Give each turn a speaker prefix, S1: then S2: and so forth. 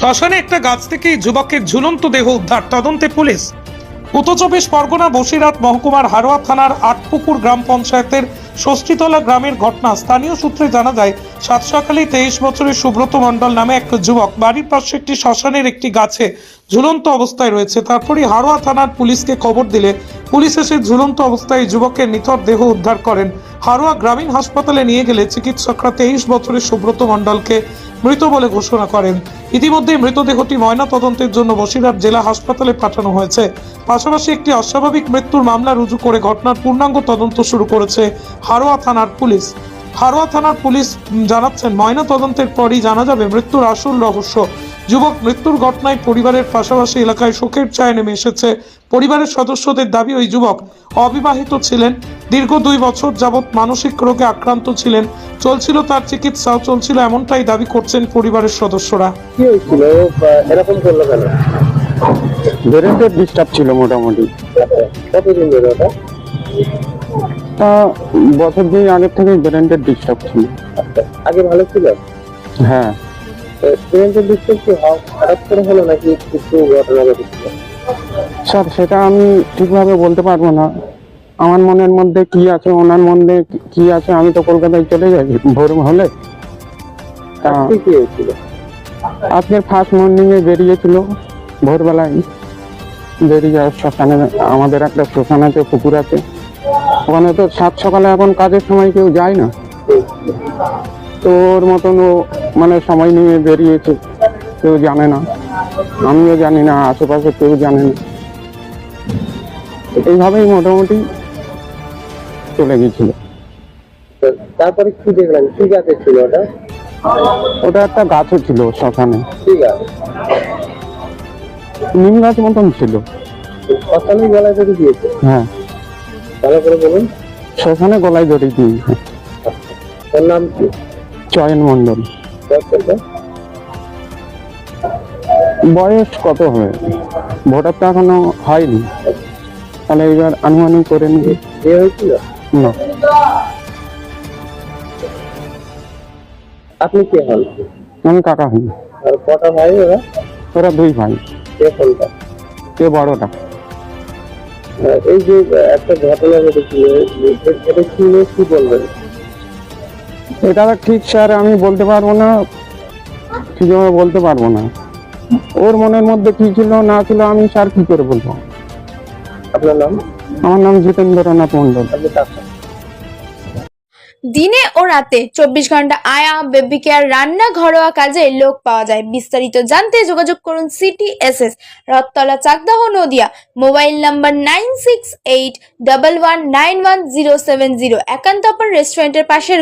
S1: শ্মশানে একটা গাছ থেকে যুবকের ঝুলন্ত দেহ উদ্ধার তদন্তে পুলিশ। উত্তর চব্বিশ পরগনা বসিরহাট মহকুমার হারোয়া থানার আটপুকুর গ্রাম পঞ্চায়েতের ষষ্ঠীতলা গ্রামের ঘটনা স্থানীয় সূত্রে জানা যায়, সাত সকালে তেইশ বছরের সুব্রত মণ্ডল নামে এক যুবক বাড়ির পাশে একটি শ্মশানের একটি গাছে ঝুলন্ত অবস্থায় রয়েছে। তারপরে হারোয়া থানার পুলিশকে খবর দিলে পুলিশ এসে ঝুলন্ত অবস্থায় যুবকের নিথর দেহ উদ্ধার করেন। হারোয়া গ্রামীণ হাসপাতালে নিয়ে গেলে চিকিৎসকরা তেইশ বছরের সুব্রত মণ্ডলকে মৃত বলে ঘোষণা করেন। ইতিমধ্যে মৃতদেহটি ময়না তদন্তের জন্য বসিরহাট জেলা হাসপাতালে পাঠানো হয়েছে। পাশাপাশি একটি অস্বাভাবিক মৃত্যুর মামলা রুজু করে ঘটনার পূর্ণাঙ্গ তদন্ত শুরু করেছে হারোয়া থানার পুলিশ। হারোয়া থানার পুলিশ জানাচ্ছেন ময়না তদন্তের পরই জানা যাবে মৃত্যুর আসল রহস্য। যুবক মৃত্যুর ঘটনায় পরিবারের পাশাপাশি এলাকায় শোকের ছায়া নেমে এসেছে। পরিবারের সদস্যদের দাবি ওই যুবক অবিবাহিত ছিলেন। দীর্ঘ দুই বছর যাবৎ মানসিক রোগে আক্রান্ত ছিলেন। চলছিল তার চিকিৎসাও চলছিল এমনটাই দাবি করছেন পরিবারের সদস্যরা।
S2: কি হয়েছিল? এরকম করল কেন?
S3: ব্রেনের ডিস্টার্ব ছিল মোটামুটি।
S2: কতদিন ধরে ওটা?
S3: তা বছর দুই আগের থেকে ব্রেনের ডিস্টার্ব ছিল।
S2: আচ্ছা, আগে ভালো ছিল?
S3: হ্যাঁ।
S2: স্টুডেন্টের দিক কি হঠাৎ করে হলো নাকি কিছু ঘটনা ঘটেছিল?
S3: স্যার সেটা আমি ঠিকভাবে বলতে পারব না। আমার মনের মধ্যে কি আছে ওনার মধ্যে কি আছে আমি তো কলকাতায় চলে যাই ভোর হলে।
S2: কি হয়েছিল?
S3: আজকে ফার্স্ট মর্নিং এ বেরিয়েছিল ভোরবেলায় বেরিয়ে যাওয়ার শ্মশানে আমাদের একটা শ্মশান আছে পুকুর আছে। ওখানে তো সাত সকালে এখন কাজের সময় কেউ যায় না। তো ওর মতন ও মানে সময় নিয়ে বেরিয়েছে কেউ জানে না। আমিও জানি না আশেপাশে কেউ জানে না। এইভাবেই মোটামুটি চলে গেছিল।
S2: তারপরে কি দেখলেন? কি গাছে ছিল ওটা?
S3: ওটা একটা গাছও ছিল শ্মশানে নিম গাছ মতন ছিল।
S2: শ্মশানে গলায় ধরে দিয়েছে?
S3: হ্যাঁ।
S2: ভালো করে বলুন।
S3: শ্মশানে গলায় দড়ি দিয়েছে।
S2: ওর নাম কি?
S3: চয়ন মন্ডল বয়স কত হবে? ভোটার তো এখনও হয়নি। তাহলে এবার আনুমানিক করে নিবি।
S2: হয়েছিল?
S3: না।
S2: আপনি কে হন?
S3: আমি কাকা হই।
S2: আর কটা ভাই ওরা?
S3: ওরা দুই ভাই।
S2: কে কোনটা?
S3: কে বড়টা?
S2: এই যে একটা ঘটনা ঘটেছিল এটা কি বলবেন?
S3: এটা ঠিক স্যার আমি বলতে পারব না। বলতে পারব না। ওর মনের মধ্যে কি ছিল না ছিল আমি স্যার কি করে বলব?
S2: আপনার নাম?
S3: আমার নাম জিতেন্দ্রনাথ মন্ডল
S4: দিনে ও রাতে চব্বিশ ঘণ্টা আয়া বেবি কেয়ার রান্না ঘরোয়া কাজে লোক পাওয়া যায়। বিস্তারিত জানতে যোগাযোগ করুন city S S Rathtala Chakdah Nadia. Mobile number nine six eight double one nine one zero seven zero. একান্ত রেস্টুরেন্টের পাশের